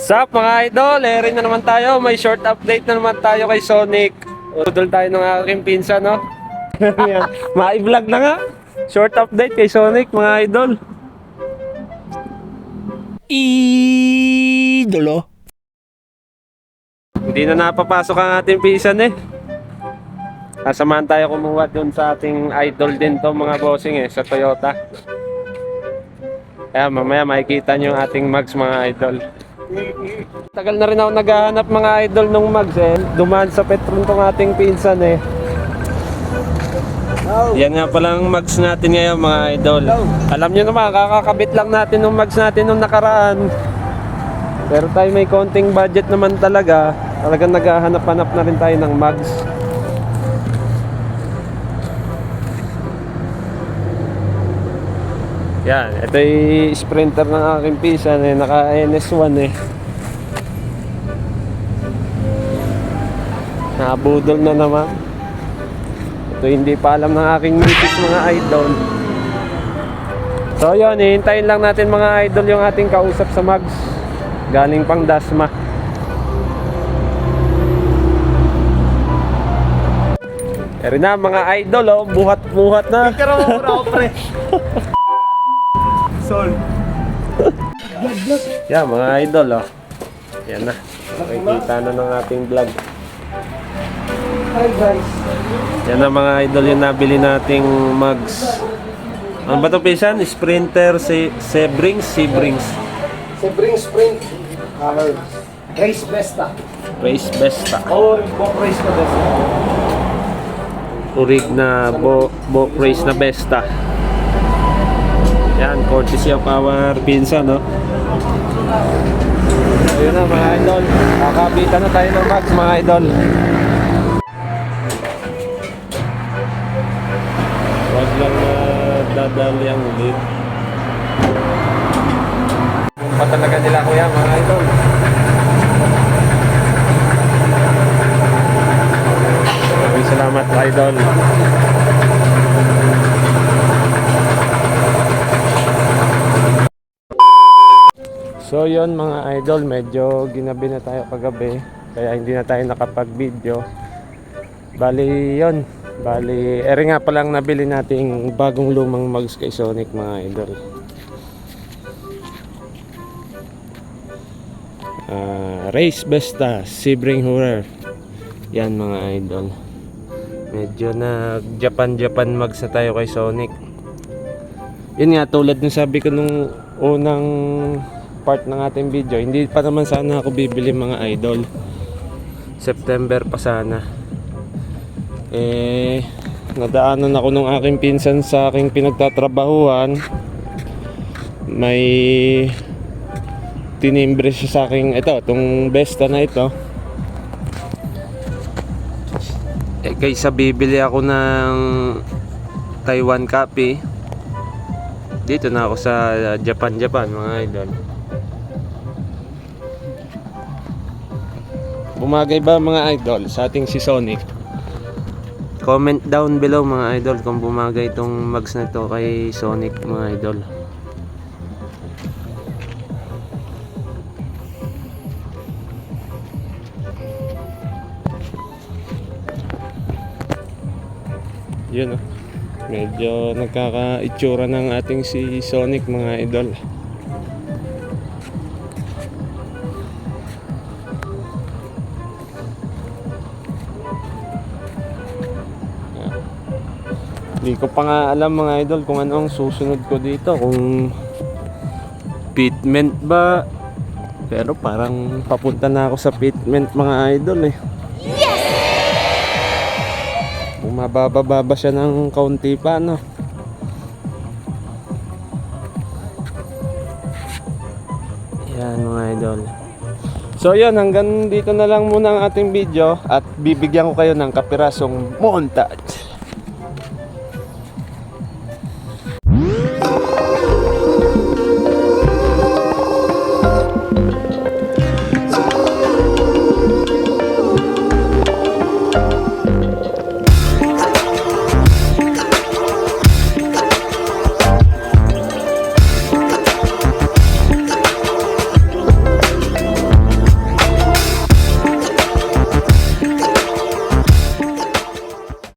Sup mga idol, ere na naman tayo. May short update na naman tayo kay Sonic. Udol tayo ng aking pinsan, no? Ma-vlog na nga. Short update kay Sonic, mga idol. Idolo. Hindi na napapasok ang ating pinsan eh. Kasamahan tayo kumuha dun sa ating idol din to mga bossing eh, sa Toyota. Kaya mamaya makikita nyo yung ating mags mga idol. Tagal na rin ako naghahanap mga idol nung mags eh. Dumaan sa Petron tong ating pinsan eh. Yan nga palang mags natin ngayon mga idol. Alam nyo naman, kakakabit lang natin ng mags natin nung nakaraan. Pero tayo may konting budget naman talaga. Talagang naghahanap-hanap na rin tayo ng mags. Yan, ito yung sprinter ng aking pisan eh, naka NS1 eh. Nabudol na naman. Ito hindi pa alam ng aking misis mga idol. So yun, hihintayin lang natin mga idol yung ating kausap sa mags. Galing pang Dasma. Eri na mga idol oh, buhat-buhat na. Pero muna ako pre. Sol. Yan mga idol oh. Yan na. Makikita na ng ating vlog. Hi guys. Yan na mga idol yung nabili nating mugs. Ano ba ito pisan? Sprinter, si Sebrings, Sebrings. Sebring Spring. Uh, Race Besta. Race Besta. Or Book Race na Besta. Urig na bo, bo race na Besta. Yan, courtesy of our pinsan, no? Ayun na mga idol. Kakabitan na tayo ng mags mga idol. Huwag lang na dadali ang lead. Pa talaga nila kuya mga idol. Maraming salamat idol. So yon mga idol, medyo ginabi na tayo kagabi kaya hindi na tayo nakapag-video. Bali yon, bali ere nga palang nabili nating bagong lumang mugs kay Sonic mga idol. Ah, Race Besta, Sebring Horror. Yan mga idol. Medyo nag Japan Japan mugs na tayo kay Sonic. Yun nga tulad ng sabi ko nung unang part ng ating video, hindi pa naman sana ako bibili mga idol. September pa sana. Eh nadaanan ako nung aking pinsan sa aking pinagtatrabahuan. May tinimbre siya sa aking ito, itong Besta na ito. Eh kaysa bibili ako ng Taiwan copy, dito na ako sa Japan Japan mga idol. Bumagay ba mga idol sa ating si Sonic? Comment down below mga idol kung bumagay itong mags na to kay Sonic mga idol. Yun oh. Medyo nagkaka-itsura ng ating si Sonic mga idol. Hindi ko pa nga alam mga idol kung ano ang susunod ko dito. Kung fitment ba. Pero parang papunta na ako sa fitment mga idol eh. Bumababa-baba siya ng kaunti pa no. Yan mga idol. So yun, hanggang dito na lang muna ang ating video at bibigyan ko kayo ng kapirasong montage.